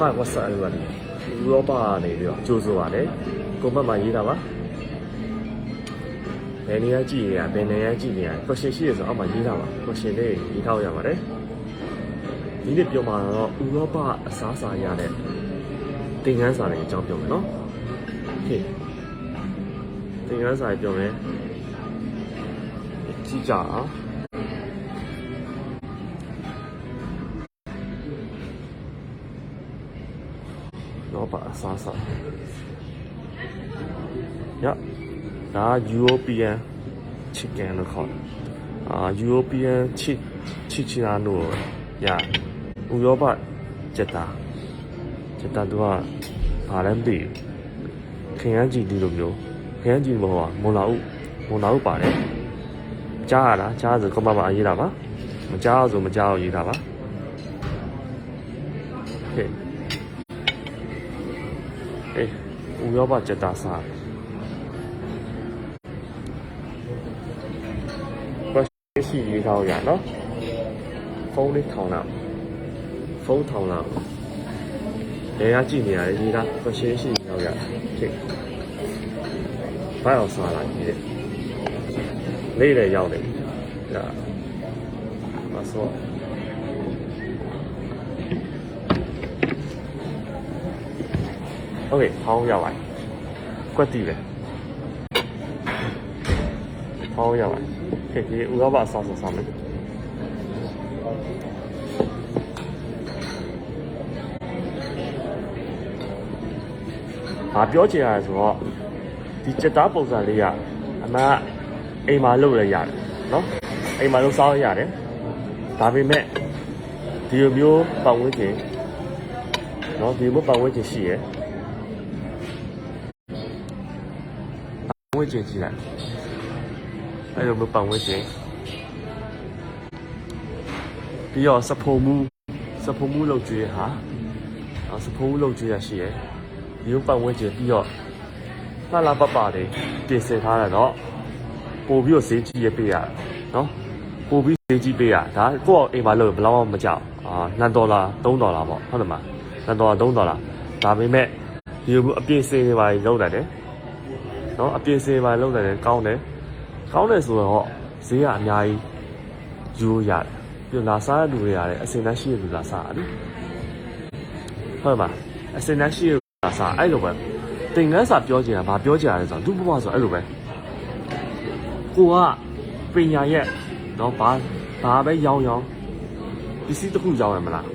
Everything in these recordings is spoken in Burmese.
Hi what's up everybody ဥရောပနေပြီးတော့ကြိုးဆိုပါတယ်ကိုမတ်မှာရေးတာပါဘယ်နေရာကြည့်ရဘယ်နေရာကြည့်နေရ question ရှိရဆိုအောက်မှာရေးတာပါ question လေးရေးထားရပါတယ်ဒီနေ့ပြောမှာတော့ဥရောပအစားအစာရတဲ့သင်ခန်းစာတွေအကြောင်းပြောမယ်နော် Okay သင်ခန်းစာပြောမယ်ကြည့်ကြအောင် ပါအစားစားရဒါ European chicken လို့ခေါ်တယ်အာ European chick chicken လို့ရဥရောပစက်တာစက်တာသူကဘာလဲမသိဘူးခင်ရန်ကြည်ဒီလိုမျိုးခင်ရန်ကြည်မဟုတ်ပါမွန်လာဥမွန်လာဥပါတယ်ကြားရလားကြားဆိုကမ္ဘာမှာရေးတာပါမကြားဆိုမကြားအောင်ရေးတာပါโဥရောပစက်တာစားဘာရှိရေးထားရနော်ဖုန်းလေးထောင်လာဖုန်းထောင်လာနေရာကြည့်နေရတယ်ရေးတာဘာရှိရှိရေးထားရဖြစ်ဘာအောင်စားလာကြီးလေလေးလည်းရောက်တယ်ဒါအဆော โอเคဖောင်းရောက်ပါကွက်တီပဲဖောင်းရောက်ပါโอเคဒီဥရောပအစားစားစားမယ်ဘာပြောချင်ရလဲဆိုတော့ဒီစက်သားပုံစံလေးကအမှန်ကအိမ်မှာလုပ်ရရတယ်เนาะအိမ်မှာလုပ်စားရရတယ်ဒါပေမဲ့ဒီလိုမျိုးပတ်ဝန်းကျင်เนาะဒီလိုမျိုးပတ်ဝန်းကျင်ရှိရယ် ဝန်းကျင်ကြည့်လိုက်အဲ့လိုမျိုးပတ်ဝန်းကျင်ပြီးတော့စဖုံမူစဖုံမူလောက်ကျွေးဟာအော်စဖုံမူလောက်ကျွေးရရှိရယ်ဒီလိုပတ်ဝန်းကျင်ပြီးတော့လှလှပပတွေပြင်ဆင်ထားတယ်တော့ပို့ပြီးတော့ဈေးကြီးရပေးရနော်ပို့ပြီးဈေးကြီးပေးရဒါကိုယ့်အိမ်မှာလို့ဘယ်လောက်မှမကြောက်အာ2ဒေါ်လာ3ဒေါ်လာပေါ့ဟုတ်တယ်မလား2ဒေါ်လာ3ဒေါ်လာဒါပေမဲ့ဒီလိုမျိုးအပြည့်စင်တွေပါလောက်တယ် နော်အပြည့်စင်ပါလုံးတယ်ကောင်းတယ်ကောင်းတယ်ဆိုတော့ဈေးကအများကြီးယူလို့ရတယ်ပြီးတော့လာစားတဲ့လူတွေရတယ်အစင်တန်းရှိတဲ့လူလာစားရတယ်ဟုတ်ပါအစင်တန်းရှိတဲ့လူလာစားအဲ့လိုပဲတင်ကန်းစာပြောချင်တာဘာပြောချင်ရလဲဆိုတော့လူဘဝဆိုအဲ့လိုပဲကိုကပညာရဲ့နော်ဘာဘာပဲရောင်းရောင်းပစ္စည်းတစ်ခုရောင်းရမလား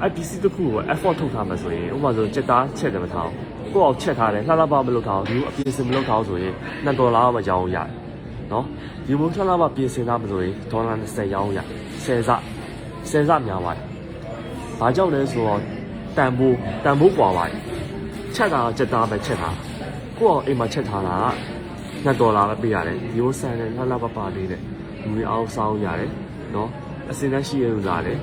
အဲ့ပစ္စည်းတစ်ခုကို effort ထုတ်ထားမှဆိုရင်ဥပမာဆိုစက်သားချက်တယ်မထားဘူး ကိုယ့်အောင်ချက်ထားတယ်လှလှပမလုပ်ထားဘူးဒီလိုအပြင်စင်မလုပ်ထားဘူးဆိုရင်2ဒေါ်လာမှရောင်းရတယ်နော်ဒီမိုးလှလှပပြင်ဆင်ထားမှဆိုရင်ဒေါ်လာ20ရောင်းရ10စ10စများပါတယ်ဘာကြောင့်လဲဆိုတော့တန်ဖိုးတန်ဖိုးကွာပါတယ်ချက်တာစက်သားပဲချက်ထားကိုယ့်အောင်အိမ်မှာချက်ထားတာ2ဒေါ်လာပဲပေးရတယ်ဒီလိုဆန်တယ်လှလှပပလေးတဲ့လူတွေအောင်စောင်းရတယ်နော်အစင်တန်းရှိရလို့လာတယ်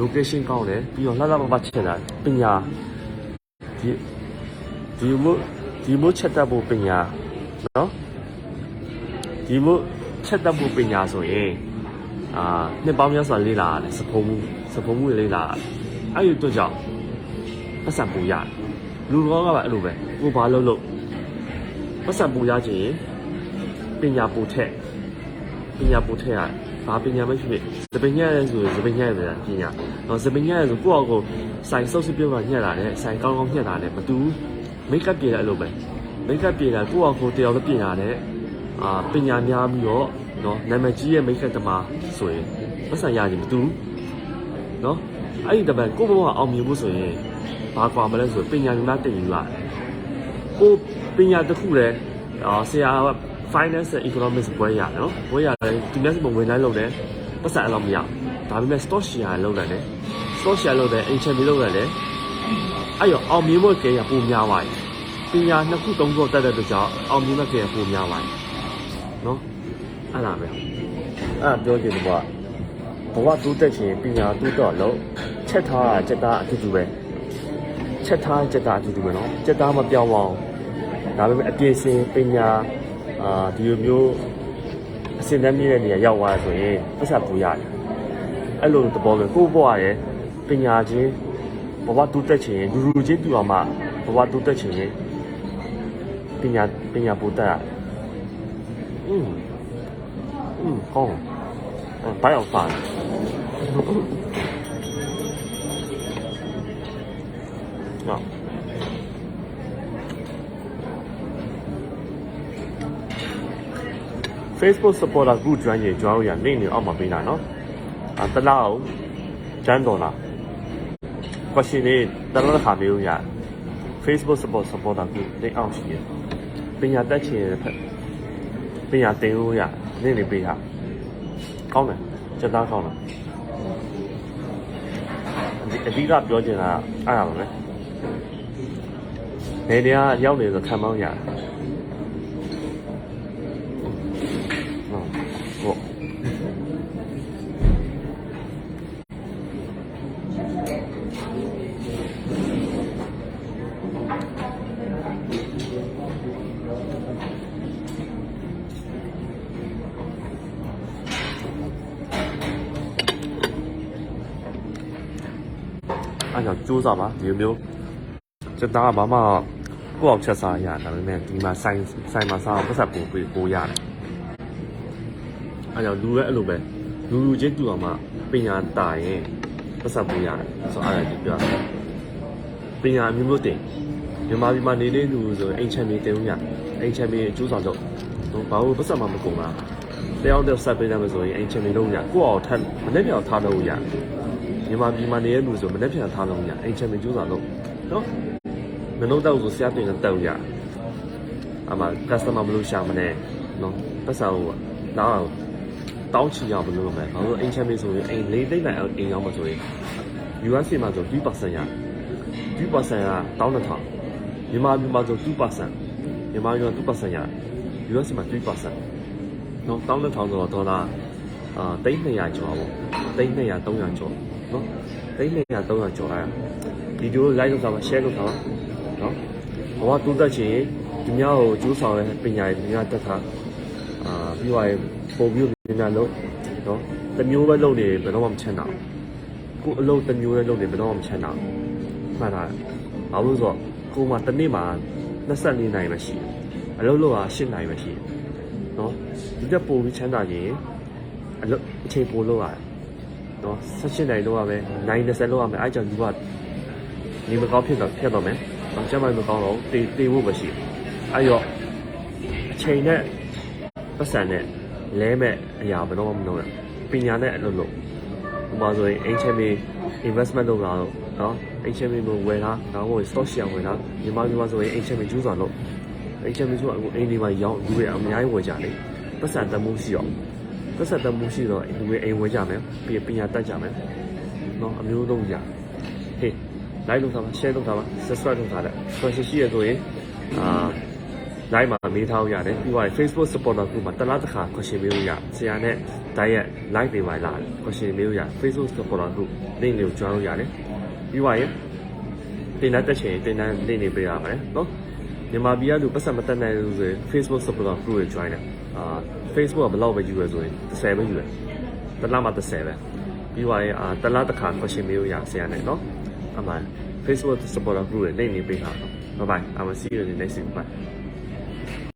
location ကောင်းတယ်ပြီးတော့လှလှပပချက်တာပညာဒီ ဒီမို့ဒီမို့ချက်တတ်ဖို့ပညာနော်ဒီမို့ချက်တတ်ဖို့ပညာဆိုရင်အာနှစ်ပေါင်းများစွာလေ့လာရတယ်စဖုံမှုစဖုံမှုလေ့လာရတယ်အဲ့ဒီတော့ကြောင့်ပတ်စံပူရတယ်လူတော်ကပဲအဲ့လိုပဲကိုဘာလုပ်လို့ပတ်စံပူရခြင်းရင်ပညာပူထက်ပညာပူထက်ရတယ်ဘာပညာမရှိဖြစ်စပင်ညက်ရဲဆိုရင်စပင်ညက်ရဲပဲပညာတော့စပင်ညက်ရဲဆိုကိုယ့်အကိုဆိုင်စုပ်စပြုတ်ကညက်လာတယ်ဆိုင်ကောင်းကောင်းညက်လာတယ်မတူဘူး မိတ်ကပ်ပြေတယ်အဲ့လိုပဲမိတ်ကပ်ပြေတာကိုယ့်အကိုတယောက်လည်းပြင်ရတယ်အာပညာများပြီးတော့နော်နာမည်ကြီးရဲ့မိတ်ကပ်တမဆိုရင်ပတ်စံရခြင်းမတူဘူးနော်အဲ့ဒီတပတ်ကိုယ့်ဘဝအောင်မြင်ဖို့ဆိုရင်ဘာကွာမလဲဆိုရင်ပညာများတင်ယူလာတယ်ကိုပညာတစ်ခုလည်းအာဆရာက finance and economics ဘွဲရတယ်နော်ဘွဲရတယ်ဒီနေ့စမဝင်လိုက်လို့တယ်ပတ်စံအလောက်မရဒါပေမဲ့ stock share လောက်တယ် stock share လောက်တယ် HMB လောက်တယ် အဲ့ရောအောင်မြင်ဖို့ကြရပိုများပါတယ်ပညာနှစ်ခုသုံးခုတက်တဲ့အတွက်ကြောင့်အောင်မြင်တဲ့ကြရပိုများပါတယ်နော်အဲ့ဒါပဲအဲ့ပြောချင်တယ်ကွာဘဝတိုးတက်ခြင်းပညာတိုးတော့လို့ချက်ထားတာစက်သားအတူတူပဲချက်ထားစက်သားအတူတူပဲနော်စက်သားမပြောင်းအောင်ဒါပေမဲ့အပြည့်စင်ပညာအာဒီလိုမျိုးအစင်တမ်းမြင့်တဲ့နေရာရောက်သွားဆိုရင်ပတ်စပ်ပူရတယ်အဲ့လိုသဘောပဲကိုယ့်ဘဝရဲ့ပညာချင်း ဘဝတိုးတက်ချင်ရင်လူလူချင်းတူအောင်မှဘဝတိုးတက်ချင်ရင်ပညာပညာပို့တတ်ရတယ်อืมอืมကောင်းအဲ့ဘိုင်အောင်ဖန်နော် Facebook supporter group join ရေ join ရနေနေအောက်မှာပေးတာနော်အတလားအောင်ကျန်းတော်လား question လေးတလားတစ်ခါမေးလို့ရ Facebook support supporter group နေအောက်ရှိရပညာတက်ချင်ရဖက်ပညာတင်လို့ရနေနေပေးတာကောင်းတယ်စက်သားကောင်းတယ်အဓိကပြောချင်တာအဲ့ဒါပါပဲနေနေကရောက်နေဆိုခံမောင်းရတယ် အဲ့ကြောင့်စူးစမ်းပါဒီလိုမျိုးစက်သားကဘာမှကိုယ့်အောင်ချက်စားရတာဒါပေမဲ့ဒီမှာဆိုင်ဆိုင်မှာစားအောင်ပတ်သက်ပို့ပို့ပို့ရတယ်အဲကြောင့်လူလည်းအဲ့လိုပဲလူလူချင်းတူအောင်မှပညာတာရင်ပတ်သက်ဖို့ရတယ်ဆိုတော့အဲ့ဒါဒီပြောတာပညာအမျိုးမျိုးတင်မြန်မာပြည်မှာနေတဲ့လူဆိုရင်အိမ်ချမ်းမြေတင်လို့ရအိမ်ချမ်းမြေအကျိုးဆောင်တော့ဘာလို့ပတ်သက်မှမကုန်လားတယောက်တယောက်ဆက်ပေးတယ်ဆိုရင်အိမ်ချမ်းမြေလုံးရကိုယ့်အောင်ထပ်မနေ့ပြောင်ထားလို့ရ မြန်မာပြည်မှာနေတဲ့လူဆိုမနေ့ပြန်ထားလို့ရအိမ်ချမ်းမြေကျိုးဆောင်တော့နော်မနှုတ်တော့ဆိုဆရာတင်တော့ရအမှ customer ဘယ်လိုရှာမလဲနော်ပတ်သက်ဖို့တော့တောင်းချီရဘယ်လိုလုပ်မလဲ။ဘာလို့အိမ်ချမ်းမေးဆိုရင်အိမ်လေးသိမ့်လိုက်အောင်အိမ်ရောက်မှာဆိုရင် US မှာဆို2%ရ2%ကတောင်းတစ်ထောင်မြန်မာပြည်မှာဆို2%မြန်မာပြည်မှာ2%ရ US မှာ3%နော်တောင်းတစ်ထောင်ဆိုတော့ဒေါ်လာ အာ300ကျော်ပေါ့300 300ကျော်နော်300 300ကျော်အဲ့ဗီဒီယို like လုပ်တာပါ share လုပ်တာပါနော်ဘဝတိုးတက်ချင်ဒီများကိုကျိုးဆောင်တဲ့ပညာရေးဒီများတက်တာအာပြီးသွားရင်ပုံပြီးပြန်ပြန်လို့နော်တစ်မျိုးပဲလုပ်နေဘယ်တော့မှမချမ်းသာဘူးကိုအလုပ်တစ်မျိုးပဲလုပ်နေဘယ်တော့မှမချမ်းသာဘူးမှန်လားဘာလို့ဆိုတော့ကိုမှတစ်နေ့မှာ24နိုင်ပဲရှိတယ်အလုပ်လုပ်တာ8နိုင်ပဲရှိတယ်နော်ဒီတက်ပုံပြီးချမ်းသာရင် အလုပ်အချိန်ပိုလုပ်ရတယ်နော်16နိုင်လုပ်ရမယ်9 20လုပ်ရမယ်အဲကြောင့်ဒီကနေမကောင်းဖြစ်တော့ဖြစ်တော့မယ်။ကျမမကောင်းတော့တေးတေးဖို့ပဲရှိတယ်။အဲရောအချိန်နဲ့ပတ်စံနဲ့လဲမဲ့အရာဘယ်တော့မှမလုပ်နဲ့ပညာနဲ့အလုပ်လုပ်ဥပမာဆိုရင် HMA investment လုပ်တာတော့နော် HMA ကိုဝယ်တာဒါမှမဟုတ် stock share ဝယ်တာမြန်မာပြည်မှာဆိုရင် HMA ကျူးစွာလုပ် HMA ကျူးအခုအိမ်ဒီမှာရောင်းလူတွေအများကြီးဝယ်ကြတယ်ပတ်စံတမှုရှိတော့ ပတ်စံတမှုရှိတော့လူတွေအိမ်ဝယ်ကြမယ်ပြီးပညာတတ်ကြမယ်နော်အမျိုးလုံးကြဟေး like လုပ်တာပါ share လုပ်တာပါ subscribe လုပ်တာလည်း question ရှိရဆိုရင်အာ live မှာမေးထားလို့ရတယ်ပြီးသွားရင် Facebook supporter group မှာတစ်လားတစ်ခါ question မေးလို့ရဆရာနဲ့ direct live တွေမှာလာတယ် question မေးလို့ရ Facebook supporter group link လေးကို join လို့ရတယ်ပြီးသွားရင်တင်တဲ့တက်ချင်တင်တဲ့ link တွေပေးရပါတယ်နော် မြန်မာပြည်ကလူပတ်စံမတက်နိုင်လို့ဆိုရင် Facebook supporter group ကို join တယ်အာ Facebook ကဘယ်လောက်ပဲယူရဆိုရင်30ပဲယူတယ်တစ်လားမှာ30ပဲပြီးသွားရင်အာတစ်လားတစ်ခါ question မေးလို့ရဆရာနဲ့နော်အမှန် Facebook supporter group ရဲ့ link တွေပေးထားတော့ bye bye I will see you in the next video bye